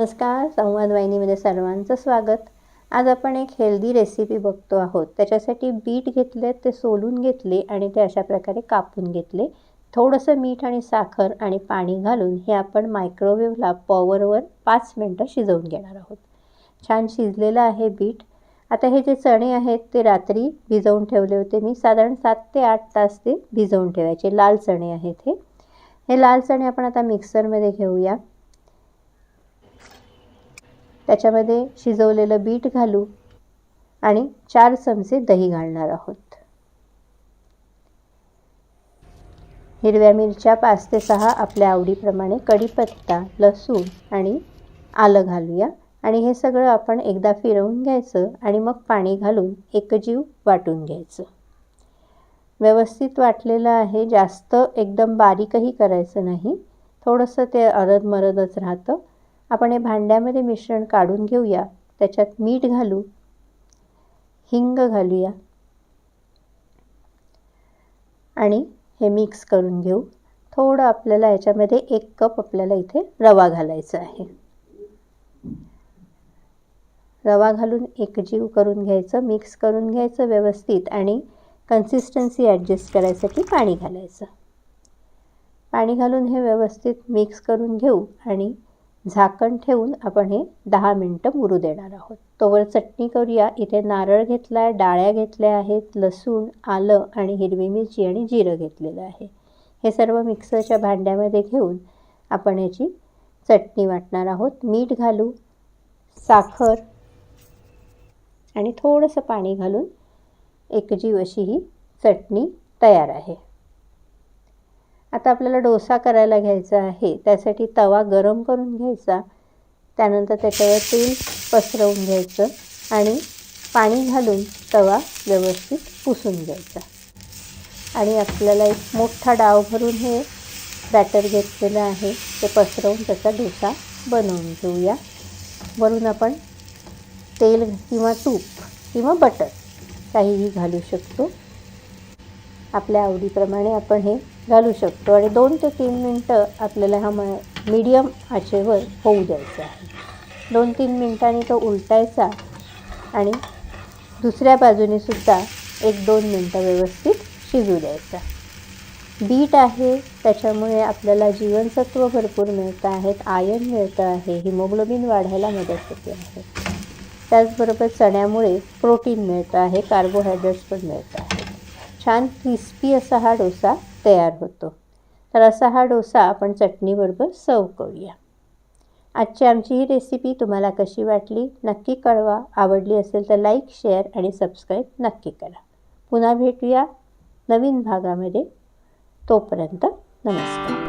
नमस्कार संवाद वाहिनीमध्ये सर्वांचं स्वागत. आज आपण एक हेल्दी रेसिपी बघतो आहोत. त्याच्यासाठी बीट घेतले ते सोलून घेतले आणि ते अशा प्रकारे कापून घेतले. थोडंसं मीठ आणि साखर आणि पाणी घालून हे आपण मायक्रोवेव्हला पॉवरवर पाच मिनटं शिजवून घेणार आहोत. छान शिजलेलं आहे बीट. आता हे जे चणे आहेत ते रात्री भिजवून ठेवले होते मी. साधारण सात ते आठ तास ते भिजवून ठेवायचे. लाल चणे आहेत हे. हे लाल चणे आपण आता मिक्सरमध्ये घेऊया. त्याच्यामध्ये शिजवलेलं बीट घालू आणि चार चमचे दही घालणार आहोत. हिरव्या मिरच्या पाच ते सहा आपल्या आवडीप्रमाणे कढीपत्ता लसूण आणि आलं घालूया. आणि हे सगळं आपण एकदा फिरवून घ्यायचं आणि मग पाणी घालून एकजीव वाटून घ्यायचं. व्यवस्थित वाटलेलं आहे. जास्त एकदम बारीकही करायचं नाही. थोडंसं ते अरद मरदच राहतं. आपण हे भांड्यामध्ये मिश्रण काढून घेऊया. त्याच्यात मीठ घालू. हिंग घालूया. आणि हे मिक्स करून घेऊ. थोडं आपल्याला याच्यामध्ये एक कप आपल्याला इथे रवा घालायचा आहे. रवा घालून एकजीव करून घ्यायचं मिक्स करून घ्यायचं व्यवस्थित आणि कन्सिस्टन्सी ॲडजस्ट करायसाठी पाणी घालायचं. पाणी घालून हे व्यवस्थित मिक्स करून घेऊ आणि झाकण ठेवून आपण हे दहा मिनटं मुरू देणार आहोत. तोवर चटणी करूया. इथे नारळ घेतला आहे डाळ्या घेतल्या आहेत लसूण आलं आणि हिरवी मिरची आणि जिरं घेतलेलं आहे. हे सर्व मिक्सरच्या भांड्यामध्ये घेऊन आपण याची चटणी वाटणार आहोत. मीठ घालू साखर आणि थोडंसं पाणी घालून एकजीव अशी ही चटणी तयार आहे. आता आपल्याला डोसा करायला घ्यायचा आहे. त्यासाठी तवा गरम करून घ्यायचा. त्यानंतर त्याच्यावर तेल पसरवून घ्यायचं आणि पाणी घालून तवा व्यवस्थित पुसून घ्यायचा. आणि आपल्याला एक मोठा डाव भरून हे बॅटर घेतलेलं आहे. ते पसरवून त्याचा डोसा बनवून घेऊया. वरून आपण तेल किंवा तूप किंवा बटर काहीही घालू शकतो. आपल्या आवडीप्रमाणे आपण हे घालू शकतो. आणि दोन ते तीन मिनटं आपल्याला हा म मीडियम आचेवर होऊ द्यायचा आहे. दोन तीन मिनटांनी तो उलटायचा आणि दुसऱ्या बाजूने सुद्धा एक दोन मिनटं व्यवस्थित शिजू द्यायचा. बीट आहे त्याच्यामुळे आपल्याला जीवनसत्व भरपूर मिळतं आहेत आयर्न मिळतं आहे हिमोग्लोबिन वाढायला मदत होते आहे. त्याचबरोबर चण्यामुळे प्रोटीन मिळतं आहे कार्बोहायड्रेट्स पण मिळतं छान क्रिस्पी असा हा डोसा तयार होतो. तर असा हा डोसा आपण चटणीबरोबर सर्व करूया. आजची आमची ही रेसिपी तुम्हाला कशी वाटली नक्की कळवा. आवडली असेल तर लाईक शेअर आणि सबस्क्राईब नक्की करा. पुन्हा भेटूया नवीन भागामध्ये. तोपर्यंत नमस्कार.